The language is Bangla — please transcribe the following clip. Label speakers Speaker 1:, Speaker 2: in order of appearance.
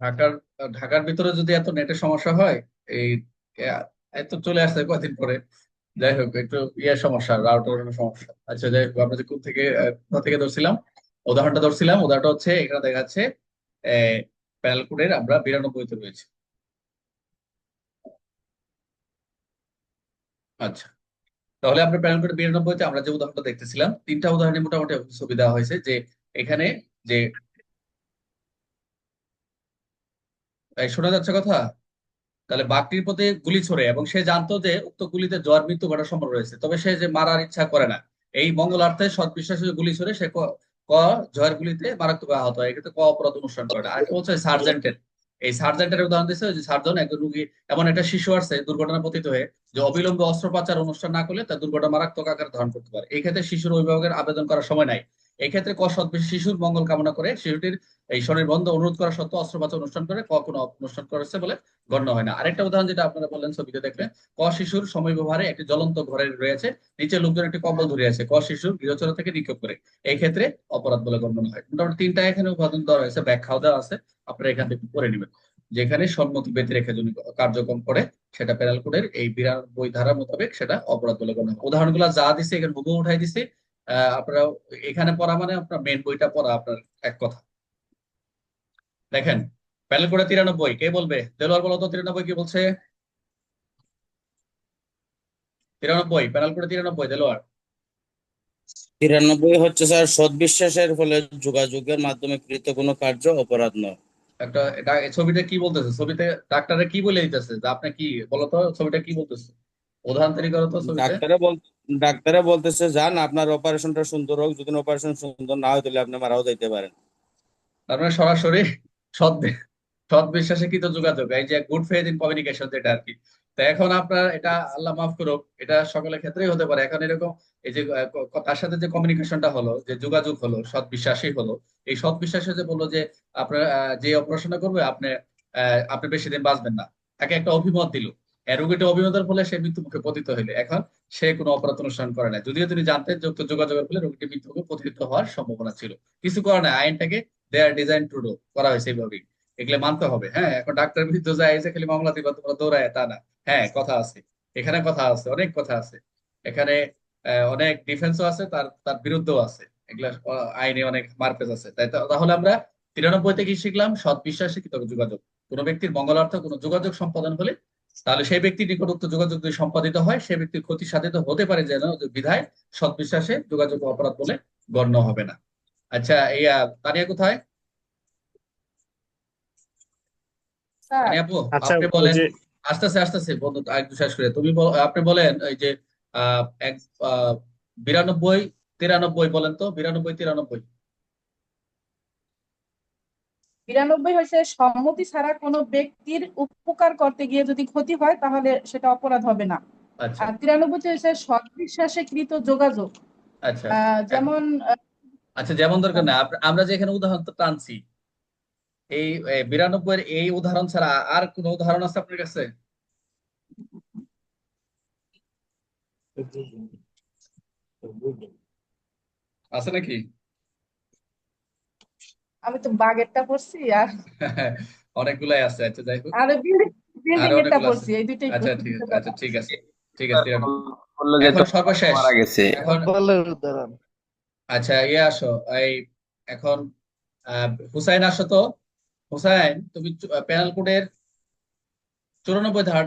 Speaker 1: ঢাকার ঢাকার ভিতরে যদি এত নেটের সমস্যা হয়, এই এত চলে আসছে কয়দিন পরে। যাই হোক, একটু ইয়ে সমস্যা রাউটারের সমস্যা। আচ্ছা যাই হোক, আমরা যে কোথা থেকে কোথা থেকে ধরছিলাম? উদাহরণটা ধরছিলাম, উদাহরণটা হচ্ছে, এখানে দেখা যাচ্ছে প্যানেল কোডের আমরা বিরানব্বইতে রয়েছে। আচ্ছা তাহলে আমরা প্যানেল কোডের বিরানব্বইতে আমরা যে উদাহরণটা দেখতেছিলাম, তিনটা উদাহরণে মোটামুটি সুবিধা হয়েছে যে, এখানে যে এই শোনা যাচ্ছে কথা? তাহলে বাঘটির প্রতি গুলি ছোড়ে এবং সে জানতো যে উক্ত গুলিতে জ্বর মৃত্যু ঘটার সম্ভাবনা রয়েছে। তবে সে যে মারার ইচ্ছা করে না। এই মঙ্গলার্থে সৎ বিশ্বাসে গুলি ছোড়ে, সে ক জয়ের গুলিতে মারাত্মক আহত হয়। এক্ষেত্রে ক অপরাধ অনুষ্ঠান করে না। আর হচ্ছে সার্জেন্টের। এই সার্জেন্টের উদাহরণ দিচ্ছে যে সার্জন একজন রুগী, এমন একটা শিশু আসছে দুর্ঘটনা পতিত হয়ে, যে অবিলম্বে অস্ত্রোপচার অনুষ্ঠান না করলে তার দুর্ঘটনা মারাত্মক আকার ধারণ করতে পারে। এই ক্ষেত্রে শিশুর অভিভাবকের আবেদন করার সময় নাই। এই ক্ষেত্রে ক সৎ শিশুর মঙ্গল কামনা করে শিশুটির এই শরীর বন্ধ অনুরোধ করা সত্ত্বেও অস্ত্রোপচার অনুষ্ঠান করে ক কোনো অনুষ্ঠান করেছে বলে গণ্য হয় না। আরেকটা উদাহরণ যেটা আপনারা বললেন ছবিতে দেখলেন, ক শিশুর সময় ব্যবহারে একটি জ্বলন্ত ঘরে রয়েছে, নিচে লোকজন একটি কম্বল ধরে আছে, ক শিশু গৃহচর থেকে নিক্ষেপ করে। এই ক্ষেত্রে অপরাধ বলে গণ্য হয়। মোটামুটি তিনটা এখানে উপাদান দেওয়া হয়েছে ব্যাখ্যাও দেওয়া আছে, আপনারা এখান থেকে পড়ে নেবেন। যেখানে সম্মতি ব্যতি রেখে যদি কার্যক্রম করে, সেটা পেনাল কোডের এই বিরানব্বই ধারা মোতাবেক সেটা অপরাধ বলে গণ্য হয়। উদাহরণগুলো যা দিছে, এখানে হুবহু উঠাই দিছে আপনারা এখানে পড়া মানে আপনার মেন বইটা পড়া আপনার এক কথা। দেখেন প্যানেল কোডে তিরানব্বই কে বলবে? দেলোয়ার বলো তো তিরানব্বই কি বলছে? তিরানব্বই প্যানেল কোডে তিরানব্বই দেলোয়ার।
Speaker 2: তিরানব্বই হচ্ছে স্যার সৎ বিশ্বাসের ফলে যোগাযোগের মাধ্যমে কৃত কোনো কার্য অপরাধ নয়।
Speaker 1: একটা ছবিটা কি বলতেছে? ছবিতে ডাক্তারে কি বলে দিতেছে? যে আপনি কি বলতো ছবিটা কি বলতেছে? তো
Speaker 2: ডাক্তারে বল ডাক্তারে বলতেছে যান আপনার অপারেশনটা সুন্দর হোক যদি অপারেশন সুন্দর না হয় তাহলে আপনি মারাও যাইতে পারেন।
Speaker 1: তার মানে সরাসরি সৎ সৎ বিশ্বাসে কৃত যোগাযোগ এই যে গুড ফেথ ইন কমিউনিকেশন যেটা আর কি। তো এখন আপনার এটা আল্লাহ মাফ করুক এটা সকলের ক্ষেত্রেই হতে পারে। এখন এরকম এই যে তার সাথে যে কমিউনিকেশনটা হলো যে যোগাযোগ হলো সৎ বিশ্বাসই হলো এই সৎ বিশ্বাসে যে বলল যে আপনার যে অপারেশনটা করবে আপনি আপনি বেশি দিন বাঁচবেন না। তাকে একটা অভিমত দিল। এই রোগীটা অভিমতের ফলে সে মৃত্যু মুখে পতিত হইলে। এখন সে কোনো অপরাধ অনুষ্ঠান করে না যদিও তিনি জানতেন যে উক্ত যোগাযোগের ফলে রোগীটি মৃত্যু মুখে পতিত হওয়ার সম্ভাবনা ছিল। কিছু করে না আইনটাকে they are design to do করা হয়েছে এইভাবেই। এগুলো মানতে হবে। হ্যাঁ এখন ডাক্তার বিরুদ্ধে যায় এসে খালি মামলা দিবা তোমরা দৌড়ায়, তা না। হ্যাঁ কথা আছে। এখানে কথা আছে, অনেক কথা আছে। এখানে অনেক ডিফেন্সও আছে, তার তার বিরুদ্ধেও আছে। এগুলা আইনে অনেক মারপেজ আছে। তাই তাহলে আমরা তিরানব্বই থেকে শিখলাম? সৎ বিশ্বাসে কৃতজ্ঞ যোগাযোগ। কোনো ব্যক্তির মঙ্গলার্থে কোনো যোগাযোগ সম্পাদন হলে তাহলে সেই ব্যক্তির নিকটত্ব যোগাযোগ যদি সম্পাদিত হয় সেই ব্যক্তির ক্ষতি সাধিত হতে পারে যেন বিধায় সৎ বিশ্বাসে যোগাযোগ অপরাধ বলে গণ্য হবে না। আচ্ছা এই তানিয়া কোথায়? আপু
Speaker 3: আচ্ছা
Speaker 1: আপনি বলেন।
Speaker 3: যে
Speaker 1: আস্তে আস্তে আস্তে বন্ধু একটু শেষ করে। তুমি বল- আপনি বলেন ওই যে আহ এক আহ, বিরানব্বই তিরানব্বই বলেন তো? বিরানব্বই তিরানব্বই।
Speaker 4: বিরানব্বই হয়েছে সম্মতি ছাড়া কোনো ব্যক্তির উপকার করতে গিয়ে যদি ক্ষতি হয় তাহলে সেটা অপরাধ হবে না।
Speaker 1: আচ্ছা।
Speaker 4: আর তিরানব্বই হয়েছে সৎবিশ্বাসে কৃত যোগাযোগ।
Speaker 1: আচ্ছা।
Speaker 4: যেমন
Speaker 1: আচ্ছা যেমন দরকার না আমরা যে এখানে উদাহরণ টানছি। এই বিরানব্বই এই উদাহরণ ছাড়া আর কোন উদাহরণ আছে আপনার কাছে? আছে নাকি?
Speaker 4: আমি তো বাগেরটা পড়ছি আর
Speaker 1: অনেকগুলাই আছে আচ্ছা যাই হোক।
Speaker 4: আর বিল্ডিং এরটা পড়ছি এই দুইটাই
Speaker 1: আচ্ছা ঠিক আছে আচ্ছা ঠিক আছে ঠিক আছে তিরানব্বই
Speaker 5: বলল যে
Speaker 1: এখন
Speaker 5: তো
Speaker 1: সর্বশেষ।
Speaker 5: মারা গেছে।
Speaker 1: এখন আচ্ছা ইয়ে আসো এই এখন আহ, হুসাইন আসো তো। হুসাইন তুমি প্যানেল কোডের চুরানব্বই ধারাটা